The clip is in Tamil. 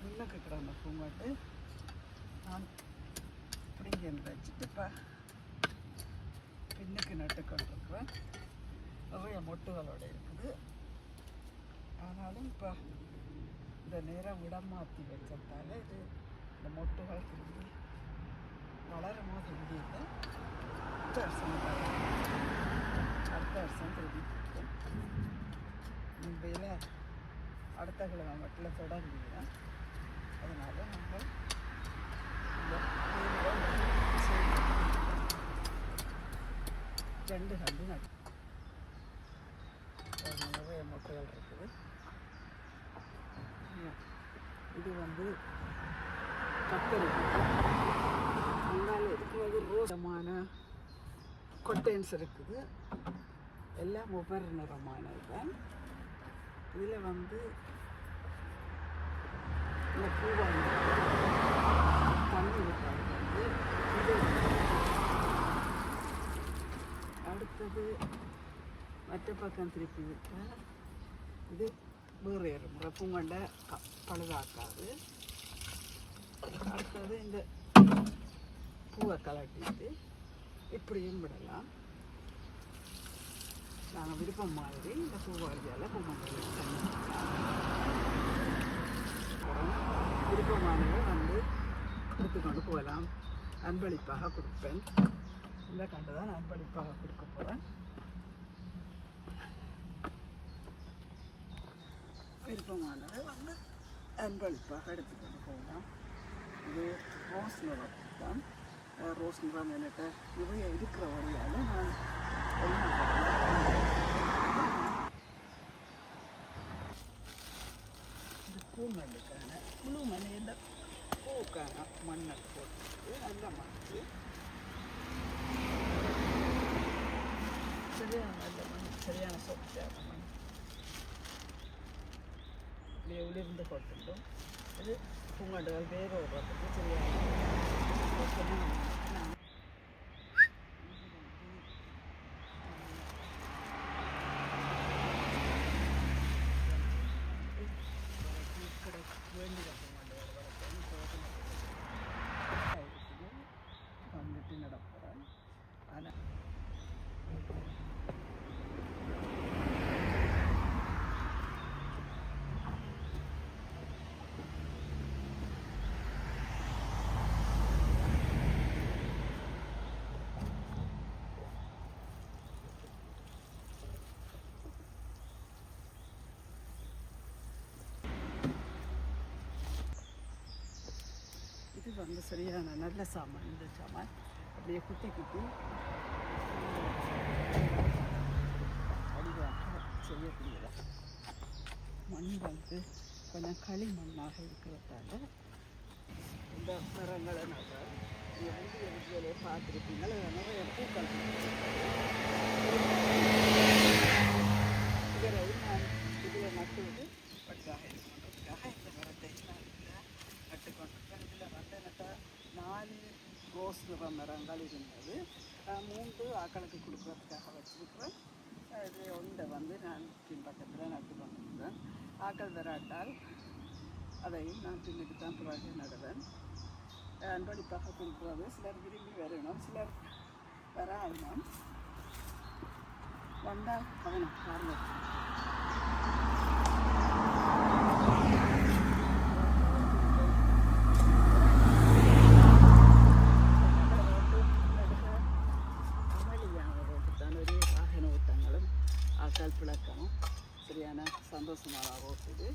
முன்னுக்கு கிடந்த பூங்காட்டு நான் பிடிங்க வச்சுட்டு இப்போ பின்னுக்கு நட்டுக்கொண்டிருக்கிறேன் நிறைய மொட்டுகளோட இருக்குது. ஆனாலும் இப்போ இந்த நேரம் இடம் மாற்றி வச்சதால இது இந்த மொட்டுகள் திரும்பி வளருமோ இல்லை அடுத்த வருஷம் அடுத்த வருஷம் திரும்பி மும்பையில் அடுத்த கிழமை மட்டும் தொடங்குவேன். அதனால் நம்ம ரெண்டு கண்டு நட்டு அது நிறைய மொட்டைகள் இருக்குது இது வந்து கத்தரிக்காய் முன்னால் இருக்கிறது ரோசமான கொட்டைன்ஸ் இருக்குது. எல்லாம் ஒவ்வொரு நிறமானது தான் இதில் வந்து இந்த பூவாங்க தண்ணி விட்டாங்க வந்து இது அடுத்தது மற்ற பக்கம் திருப்பி விட்டால் இது வேறு ஏறும் முறை பூங்கொண்ட க- பழுதாக்காது. அடுத்தது இந்த பூவை கலட்டிட்டு இப்படியும் விடலாம். நாங்கள் விருப்பம் மாதிரி இந்த பூவாழியால் பூமண்டலம் விருப்பமானதை வந்து எடுத்துக்கொண்டு போகலாம் அன்பளிப்பாக கொடுப்பேன் இந்த கண்டு தான் அன்பளிப்பாக கொடுக்க போகிறேன் விருப்பமானதை வந்து அன்பளிப்பாக எடுத்துக்கொண்டு போகலாம் இது ரோஸ் நிறம் தான் அஹ் ரோஸ் நிறம் என்கிட்ட நிறைய இருக்கிற வழியால் நான் எல்லாம் பூமண்ணுக்கான முழு மண் இந்த பூக்கான மண்ணை போட்டு நல்ல மண்ணு. சரியான நல்ல மண் சரியான சொத்தான மண் அப்படியே உளிர்ந்து கொட்டுண்டும் அது பூங்கண்டுகள் வேறு விடுறதுக்கு சரியான வந்து சரியான நல்ல சாமான் இந்த சாமான். அப்படியே குட்டி குட்டி. வடிவாக செய்யக்கூடியதா. மண் வந்து கொஞ்சம் களிமண்ணாக இருக்கிறதால இந்த மரங்களை நாங்கள் வந்து எங்களை பார்த்துருப்பீங்களா நிறைய பூக்கள் இவரை நான் இதில் நட்டுவது பட்டாக பண்ணுறதுக்காக இந்த மரத்தை நான் இதில் நட்டுக்கொண்டிருக்கேன் கிட்டத்தட்ட எனக்கு நாலு ரோஸ் நிற மரங்கள் இருந்தது. மூன்று ஆக்களுக்கு கொடுக்கறதுக்காக வச்சுருக்கிறேன். இது ஒன்றை வந்து நான் பின்பக்கத்தில் நட்டு கொண்டிருக்கிறேன் ஆக்கள் வராட்டால் அதையும் நான் பின்னுக்கு தான் பிறகு நடுவேன். அன்பளிப்பாக கொடுக்குறது. சிலர் விரும்பி வரணும் சிலர் வராதணும் வந்தால் அவனை பாருங்க வாகன சரியான சந்தோஷமாக இருக்குது.